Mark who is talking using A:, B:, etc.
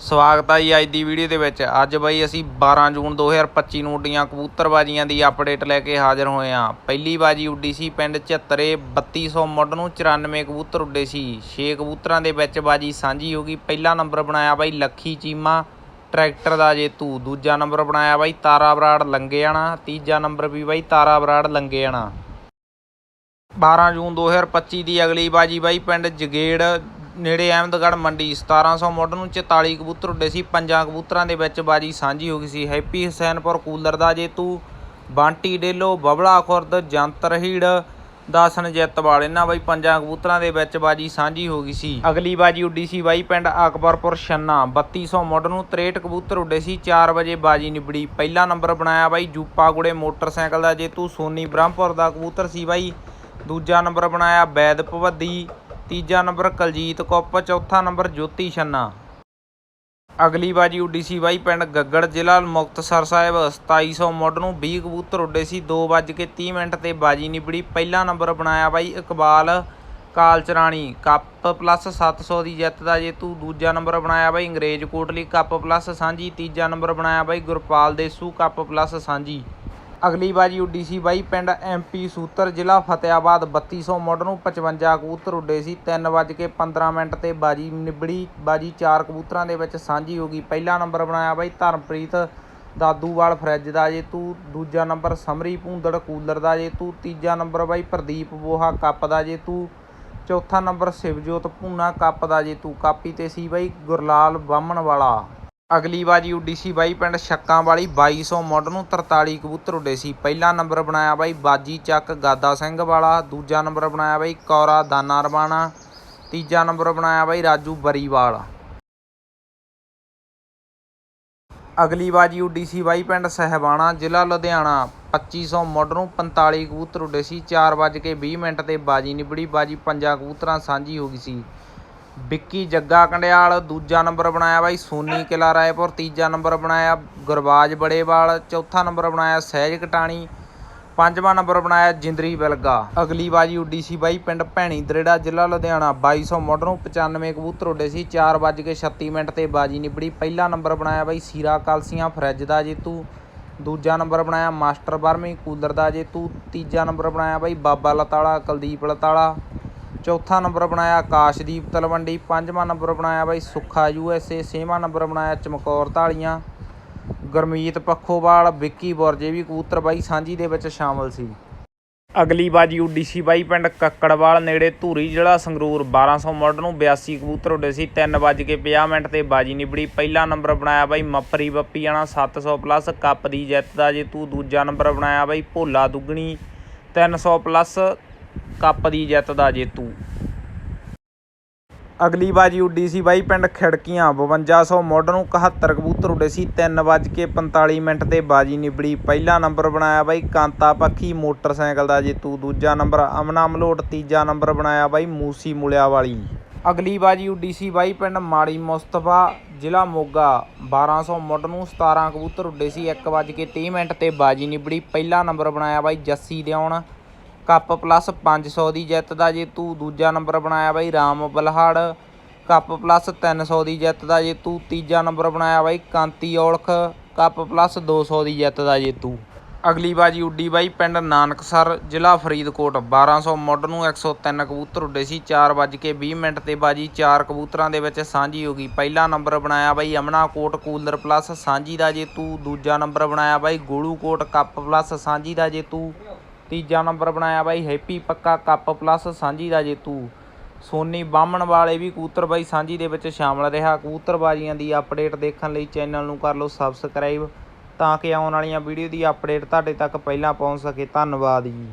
A: ਸਵਾਗਤ ਹੈ ਜੀ ਅੱਜ ਦੀ ਵੀਡੀਓ ਦੇ ਵਿੱਚ। ਅੱਜ ਬਈ ਅਸੀਂ 12 ਜੂਨ 2025 ਨੂੰ ਉੱਡੀਆਂ ਕਬੂਤਰਬਾਜ਼ੀਆਂ ਦੀ ਅਪਡੇਟ ਲੈ ਕੇ ਹਾਜ਼ਰ ਹੋਏ ਹਾਂ। ਪਹਿਲੀ ਬਾਜੀ ਉੱਡੀ ਸੀ, ਪਿੰਡ ਝੱਤਰੇ 3200 ਮੁੱਢ ਨੂੰ 94 ਕਬੂਤਰ ਉੱਡੇ ਸੀ। 6 ਕਬੂਤਰਾਂ ਦੇ ਵਿੱਚ ਬਾਜੀ ਸਾਂਝੀ ਹੋ ਗਈ। ਪਹਿਲਾ ਨੰਬਰ ਬਣਾਇਆ ਬਾਈ ਲੱਖੀ ਚੀਮਾ, ਟਰੈਕਟਰ ਦਾ ਜੇਤੂ। ਦੂਜਾ ਨੰਬਰ ਬਣਾਇਆ ਬਾਈ ਤਾਰਾ ਬਰਾੜ ਲੰਗੇਆਣਾ, ਤੀਜਾ ਨੰਬਰ ਵੀ ਬਾਈ ਤਾਰਾ ਬਰਾੜ ਲੰਗੇਆਣਾ। 12 ਜੂਨ 2025 ਦੀ ਅਗਲੀ ਬਾਜੀ ਬਾਈ ਪਿੰਡ ਜਗੇੜ ਨੇੜੇ ਅਹਿਮਦਗੜ੍ਹ ਮੰਡੀ 1700 ਮੁੱਢ ਨੂੰ 44 ਕਬੂਤਰ ਉੱਡੇ ਸੀ। ਪੰਜਾਂ ਕਬੂਤਰਾਂ ਦੇ ਵਿੱਚ ਬਾਜੀ ਸਾਂਝੀ ਹੋ ਗਈ ਸੀ। ਹੈਪੀ ਹੁਸੈਨਪੁਰ, ਕੂਲਰ ਦਾ ਜੇਤੂ, ਬਾਂਟੀ ਡੇਲੋ, ਬਬਲਾ ਖੁਰਦ ਜੰਤਰਹੀੜ ਦਾਸਨ ਜਿੱਤਵਾਲ। ਇਹਨਾਂ ਬਾਈ ਪੰਜਾਂ ਕਬੂਤਰਾਂ ਦੇ ਵਿੱਚ ਬਾਜੀ ਸਾਂਝੀ ਹੋ ਗਈ ਸੀ। ਅਗਲੀ ਬਾਜੀ ਉੱਡੀ ਸੀ ਬਾਈ ਪਿੰਡ ਅਕਬਰਪੁਰ ਛੰਨਾ। 3200 ਮੁੱਢ ਨੂੰ 63 ਕਬੂਤਰ ਉੱਡੇ ਸੀ। 4 ਵਜੇ ਬਾਜੀ ਨਿਬੜੀ। ਪਹਿਲਾ ਨੰਬਰ ਬਣਾਇਆ ਬਾਈ ਜੂਪਾ ਗੁੜੇ ਮੋਟਰਸਾਈਕਲ ਦਾ ਜੇਤੂ। ਸੋਨੀ ਬ੍ਰਹਮਪੁਰ ਦਾ ਕਬੂਤਰ ਸੀ ਬਾਈ। ਦੂਜਾ ਨੰਬਰ ਬਣਾਇਆ ਬੈਦ ਭਵੱਦੀ। ਤੀਜਾ ਨੰਬਰ ਕਲਜੀਤ ਕੁੱਪ, ਚੌਥਾ ਨੰਬਰ ਜੋਤੀ ਛੰਨਾ। ਅਗਲੀ ਬਾਜੀ ਉੱਡੀ ਸੀ ਬਾਈ ਪਿੰਡ ਗੱਗੜ ਜ਼ਿਲ੍ਹਾ ਮੁਕਤਸਰ ਸਾਹਿਬ। 2700 ਮੁੱਢ ਨੂੰ 20 ਕਬੂਤਰ ਉੱਡੇ ਸੀ 2:30 ਮਿੰਟ ਤੇ ਬਾਜੀ ਨਿਬੜੀ। ਪਹਿਲਾ ਨੰਬਰ ਬਣਾਇਆ ਬਾਈ ਇਕਬਾਲ ਕਾਲਚਰਾਣੀ। ਕੱਪ ਪਲੱਸ 700 ਦੀ ਜਿੱਤ ਦਾ ਜੇਤੂ। ਦੂਜਾ ਨੰਬਰ ਬਣਾਇਆ ਬਾਈ ਅੰਗਰੇਜ਼ ਕੋਟਲੀ। ਕੱਪ ਪਲੱਸ ਸਾਂਝੀ। ਤੀਜਾ ਨੰਬਰ ਬਣਾਇਆ ਬਾਈ ਗੁਰਪਾਲ ਦੇਸੂ। ਕੱਪ ਪਲੱਸ ਸਾਂਝੀ। ਅਗਲੀ ਬਾਜੀ ਉੱਡੀ ਸੀ ਬਾਈ ਪਿੰਡ ਐਮਪੀ ਸੂਤਰ ਜ਼ਿਲ੍ਹਾ ਫਤਿਆਬਾਦ 3200 ਮੁੱਢ ਨੂੰ 55 ਕਬੂਤਰ ਉੱਡੇ ਸੀ। 3:15 ਮਿੰਟ ਤੇ ਬਾਜੀ ਨਿਬੜੀ। ਬਾਜੀ ਚਾਰ ਕਬੂਤਰਾਂ ਦੇ ਵਿੱਚ ਸਾਂਝੀ ਹੋ ਗਈ। ਪਹਿਲਾ ਨੰਬਰ ਬਣਾਇਆ ਬਾਈ ਧਰਮਪ੍ਰੀਤ ਦਾਦੂਵਾਲ ਫਰਿੱਜ ਦਾ ਜੇਤੂ। ਦੂਜਾ ਨੰਬਰ ਸਮਰੀ ਭੂੰਦੜ ਕੂਲਰ ਦਾ ਜੇਤੂ। ਤੀਜਾ ਨੰਬਰ ਬਾਈ ਪ੍ਰਦੀਪ ਬੋਹਾ ਕੱਪ ਦਾ ਜੇਤੂ। ਚੌਥਾ ਨੰਬਰ ਸਿਵਜੋਤ ਭੂਨਾ ਕੱਪ ਦਾ ਜੇਤੂ। ਕਾਪੀ ਤੇ ਸੀ ਬਾਈ ਗੁਰਲਾਲ ਬਾਹਮਣ ਵਾਲਾ ਅਗਲੀ ਬਾਜੀ ਉੱਡੀ ਸੀ ਬਾਈ ਪਿੰਡ ਛੱਕਾਂ ਵਾਲੀ 2200 ਮੁੱਢ ਨੂੰ 43 ਕਬੂਤਰ ਉੱਡੇ ਸੀ। ਪਹਿਲਾ ਨੰਬਰ ਬਣਾਇਆ ਬਾਈ ਬਾਜੀ ਚੱਕ, ਗਾਦਾ ਸਿੰਘ ਵਾਲਾ। ਦੂਜਾ ਨੰਬਰ ਬਣਾਇਆ ਬਾਈ ਕੌਰਾ ਦਾਨਾ ਰਵਾਣਾ। ਤੀਜਾ ਨੰਬਰ ਬਣਾਇਆ ਬਾਈ ਰਾਜੂ ਬਰੀਵਾਲ। ਅਗਲੀ ਬਾਜੀ ਉੱਡੀ ਸੀ ਬਾਈ ਪਿੰਡ ਸਹਿਬਾਣਾ, ਜ਼ਿਲ੍ਹਾ ਲੁਧਿਆਣਾ। 2500 ਮੁੱਢ ਨੂੰ 45 ਕਬੂਤਰ ਉੱਡੇ ਸੀ। 4:20 ਮਿੰਟ ਤੇ ਬਾਜੀ ਨਿਬੜੀ। ਬਾਜੀ ਪੰਜਾਂ ਕਬੂਤਰਾਂ ਸਾਂਝੀ ਹੋ ਗਈ ਸੀ। ਵਿੱਕੀ ਜੱਗਾ ਕੰਡਿਆਲ, ਦੂਜਾ ਨੰਬਰ ਬਣਾਇਆ ਬਾਈ ਸੋਨੀ ਕਿਲਾ ਰਾਏਪੁਰ, ਤੀਜਾ ਨੰਬਰ ਬਣਾਇਆ ਗੁਰਬਾਜ ਬੜੇਵਾਲ, ਚੌਥਾ ਨੰਬਰ ਬਣਾਇਆ ਸਹਿਜ ਕਟਾਣੀ, ਪੰਜਵਾਂ ਨੰਬਰ ਬਣਾਇਆ ਜਿੰਦਰੀ ਬਿਲਗਾ। ਅਗਲੀ ਬਾਜੀ ਉੱਡੀ ਸੀ ਬਾਈ ਪਿੰਡ ਭੈਣੀ, ਦਰੇੜਾ ਜ਼ਿਲ੍ਹਾ ਲੁਧਿਆਣਾ 2200 ਮੁੱਢ ਨੂੰ 95 ਕਬੂਤਰ ਉੱਡੇ ਸੀ 4:36 ਮਿੰਟ ਤੇ ਬਾਜੀ ਨਿਬੜੀ। ਪਹਿਲਾ ਨੰਬਰ ਬਣਾਇਆ ਬਾਈ ਸੀਰਾ ਕਲਸੀਆਂ, ਫਰਿੱਜ ਦਾ ਜੇਤੂ। ਦੂਜਾ ਨੰਬਰ ਬਣਾਇਆ ਮਾਸਟਰ ਬਰਮੀ, ਕੂਲਰ ਦਾ ਜੇਤੂ। ਤੀਜਾ ਨੰਬਰ ਬਣਾਇਆ ਬਾਈ ਬਾਬਾ ਲਤਾਲਾ, ਕੁਲਦੀਪ ਲਤਾਲਾ। ਚੌਥਾ ਨੰਬਰ ਬਣਾਇਆ ਆਕਾਸ਼ਦੀਪ ਤਲਵੰਡੀ, ਪੰਜਵਾਂ ਨੰਬਰ ਬਣਾਇਆ ਬਾਈ ਸੁੱਖਾ ਯੂ ਐੱਸ ਏ, ਛੇਵਾਂ ਨੰਬਰ ਬਣਾਇਆ ਚਮਕੌਰ ਧਾਲੀਆਂ। ਗੁਰਮੀਤ ਪੱਖੋਵਾਲ, ਵਿੱਕੀ ਬੁਰਜੇ ਵੀ ਕਬੂਤਰ ਬਾਈ ਸਾਂਝੀ ਦੇ ਵਿੱਚ ਸ਼ਾਮਲ ਸੀ। ਅਗਲੀ ਬਾਜੀ ਓਡੀਸੀ ਬਾਈ ਪਿੰਡ ਕੱਕੜਵਾਲ ਨੇੜੇ ਧੂਰੀ ਜਿਹੜਾ ਸੰਗਰੂਰ 1200 ਮੁੱਢ ਨੂੰ 82 ਕਬੂਤਰ ਉੱਡੇ ਸੀ 3:50 ਮਿੰਟ ਤੇ ਬਾਜੀ ਨਿਬੜੀ। ਪਹਿਲਾ ਨੰਬਰ ਬਣਾਇਆ ਬਾਈ ਮੱਪਰੀ ਬੱਪੀਆਣਾ 700 ਪਲੱਸ, ਕੱਪ ਦੀ ਜਿੱਤ ਦਾ ਜੇਤੂ। ਦੂਜਾ ਨੰਬਰ ਬਣਾਇਆ ਬਾਈ ਭੋਲਾ ਦੁੱਗਣੀ 300 ਪਲੱਸ ਕੱਪ ਦੀ ਜਿੱਤ ਦਾ ਜੇਤੂ। ਅਗਲੀ ਬਾਜੀ ਉੱਡੀ ਸੀ ਬਾਈ ਪਿੰਡ ਖਿੜਕੀਆਂ 5200 ਮੁੱਢ ਨੂੰ 71 ਕਬੂਤਰ ਉੱਡੇ ਸੀ 3:45 ਮਿੰਟ ਤੇ ਬਾਜੀ ਨਿਬੜੀ। ਪਹਿਲਾ ਨੰਬਰ ਬਣਾਇਆ ਬਾਈ ਕਾਂਤਾ ਪੱਖੀ, ਮੋਟਰਸਾਈਕਲ ਦਾ ਜੇਤੂ। ਦੂਜਾ ਨੰਬਰ ਅਮਨਾ ਮਲੋਟ, ਤੀਜਾ ਨੰਬਰ ਬਣਾਇਆ ਬਾਈ ਮੂਸੀ ਮੁਲਿਆ ਵਾਲੀ ਅਗਲੀ ਬਾਜੀ ਉੱਡੀ ਸੀ ਬਾਈ ਪਿੰਡ ਮਾੜੀ ਮੁਸਤਫਾ, ਜ਼ਿਲ੍ਹਾ ਮੋਗਾ। 1200 ਮੁੱਢ ਨੂੰ 17 ਕਬੂਤਰ ਉੱਡੇ ਸੀ 1:30 ਮਿੰਟ ਤੇ ਬਾਜੀ ਨਿਬੜੀ। ਪਹਿਲਾ ਨੰਬਰ ਬਣਾਇਆ ਬਾਈ ਜੱਸੀ ਦਿਉਣ ਕੱਪ ਪਲੱਸ 500 ਦੀ ਜਿੱਤ ਦਾ ਜੇਤੂ ਦੂਜਾ ਨੰਬਰ ਬਣਾਇਆ ਬਾਈ ਰਾਮ ਬਲਹਾੜ। ਕੱਪ ਪਲੱਸ 300 ਦੀ ਜਿੱਤ ਦਾ ਜੇਤੂ ਤੀਜਾ ਨੰਬਰ ਬਣਾਇਆ ਬਾਈ ਕਾਂਤੀ ਔਲਖ। ਕੱਪ ਪਲੱਸ 200 ਦੀ ਜਿੱਤ ਦਾ ਜੇਤੂ ਅਗਲੀ ਬਾਜੀ ਉੱਡੀ ਬਾਈ ਪਿੰਡ ਨਾਨਕਸਰ, ਜ਼ਿਲ੍ਹਾ ਫਰੀਦਕੋਟ। 1200 ਮੁੱਢ ਨੂੰ 103 ਕਬੂਤਰ ਉੱਡੇ ਸੀ। 4:20 ਮਿੰਟ ਤੇ ਬਾਜੀ ਚਾਰ ਕਬੂਤਰਾਂ ਦੇ ਵਿੱਚ ਸਾਂਝੀ ਹੋ ਗਈ। ਪਹਿਲਾ ਨੰਬਰ ਬਣਾਇਆ ਬਾਈ ਅਮਨਾ ਕੋਟ ਕੂਲਰ ਪਲੱਸ ਸਾਂਝੀ ਦਾ ਜੇਤੂ ਦੂਜਾ ਨੰਬਰ ਬਣਾਇਆ ਬਾਈ ਗੋਲੂ ਕੋਟ ਕੱਪ ਪਲੱਸ ਸਾਂਝੀ ਦਾ ਜੇਤੂ ਤੀਜਾ ਨੰਬਰ ਬਣਾਇਆ ਬਾਈ, ਹੈਪੀ ਪੱਕਾ ਕੱਪ ਪਲੱਸ ਸਾਂਝੀ ਦਾ ਜੇਤੂ। ਸੋਨੀ ਬਾਹਮਣ ਵਾਲੇ ਵੀ ਕਬੂਤਰ ਬਾਈ ਸਾਂਝੀ ਦੇ ਵਿੱਚ ਸ਼ਾਮਲ ਰਿਹਾ। ਕੂਤਰਬਾਜ਼ੀਆਂ ਦੀ ਅਪਡੇਟ ਦੇਖਣ ਲਈ ਚੈਨਲ ਨੂੰ ਕਰ ਲਓ ਸਬਸਕ੍ਰਾਈਬ ਤਾਂ ਕਿ ਆਉਣ ਵਾਲੀਆਂ ਵੀਡੀਓ ਦੀ ਅਪਡੇਟ ਤੁਹਾਡੇ ਤੱਕ ਪਹਿਲਾਂ ਪਹੁੰਚ ਸਕੇ। ਧੰਨਵਾਦ ਜੀ।